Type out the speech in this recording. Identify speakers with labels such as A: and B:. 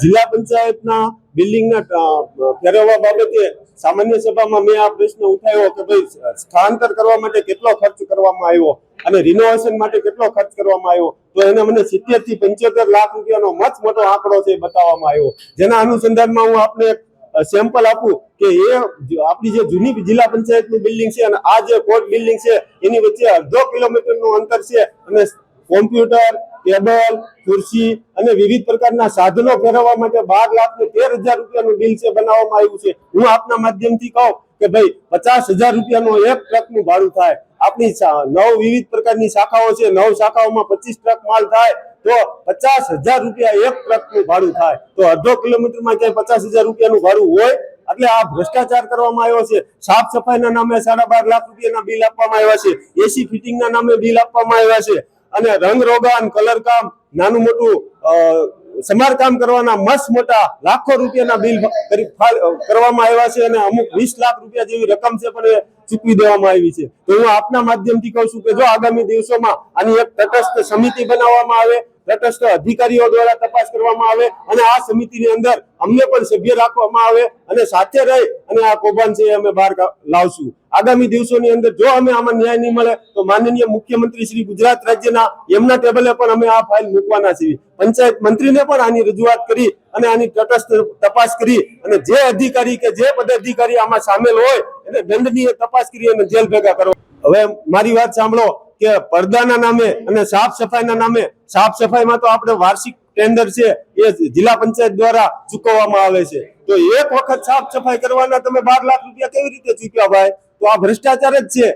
A: જિલ્લા પંચાયતના બિલ્ડિંગના ફેરવવા બાબતે સામાન્ય સભામાં મેં આ પ્રશ્ન ઉઠાવ્યો કે ભાઈ સ્થળાંતર કરવા માટે કેટલો ખર્ચ કરવામાં આવ્યો અને રિનોવેશન માટે કેટલો ખર્ચ કરવામાં આવ્યો? તો એને મને સિત્તેરથી પંચોતેર લાખ રૂપિયાનો મસ્ત મોટો આંકડો છે બતાવવામાં આવ્યો. જેના અનુસંધાનમાં હું આપને સેમ્પલ આપું કે એ આપણી જે જૂની જિલ્લા પંચાયતની બિલ્ડિંગ છે અને આ જે કોર્ટ બિલ્ડિંગ છે, એની વચ્ચે અડધો કિલોમીટરનું અંતર છે અને કોમ્પ્યુટર ટેબલ, ખુરશી અને વિવિધ પ્રકારના સાધનો ફેરવવા માટે બાર લાખ ને તેર હજાર રૂપિયાનું બિલ છે બનાવવામાં આવ્યું છે. હું આપના માધ્યમથી કહું કે ભાઈ, પચાસ હજાર રૂપિયાનો એક ટ્રકનું ભાડું થાય. આપણી નવ વિવિધ પ્રકારની શાખાઓ છે. નવ શાખાઓમાં પચીસ ટ્રક માલ થાય તો પચાસ હજાર રૂપિયા એક ટ્રકનું ભાડું થાય. તો અડધો કિલોમીટરમાં ક્યાંય પચાસ હજાર રૂપિયાનું ભાડું હોય, એટલે આ ભ્રષ્ટાચાર કરવામાં આવ્યો છે. સાફ સફાઈના નામે સાડા બાર લાખ રૂપિયાના બિલ આપવામાં આવ્યા છે. એસી ફિટિંગના નામે બિલ આપવામાં આવ્યા છે. અને રંગ રોગાન કલર કામ, નાનું મોટું સમારકામ કરવાના મસ્ત મોટા લાખો રૂપિયાના બિલ કરવામાં આવ્યા છે અને અમુક વીસ લાખ રૂપિયા જેવી રકમ છે પણ એ ચૂકવી દેવામાં આવી છે. તો હું આપના માધ્યમથી કહું છું કે જો આગામી દિવસોમાં આની એક તટસ્થ સમિતિ બનાવવામાં આવે, તટસ્થ અધિકારીઓ દ્વારા તપાસ કરવામાં આવે અને આ સમિતિની અંદર અમને પણ સભ્ય રાખવામાં આવે અને સાથે રહી અને આ કૌભાંડ છે અમે બહાર લાવશું. આગામી દિવસોની અંદર જો અમે આમાં ન્યાય નહીં મળે, તો માનનીય મુખ્યમંત્રી શ્રી ગુજરાત રાજ્યના એમના ટેબલે પણ અમે આ ફાઇલ મૂકવાના છીએ. પંચાયત મંત્રીને પણ આની રજૂઆત કરી અને આની તટસ્થ તપાસ કરી અને જે અધિકારી કે જે પદાધિકારી આમાં સામેલ હોય, એને દંડનીય તપાસ કરી અને જેલ ભેગા કરો હવે મારી વાત સાંભળો કે પડદાના નામે અને સાફ સફાઈના નામે, સાફ સફાઈમાં તો આપણે વાર્ષિક ટેન્ડર છે, એ જિલ્લા પંચાયત દ્વારા ચૂકવવામાં આવે છે. તો એક વખત સાફ સફાઈ કરવાના તમે બાર લાખ રૂપિયા કેવી રીતે ચૂક્યા ભાઈ? તો આ ભ્રષ્ટાચાર જ છે.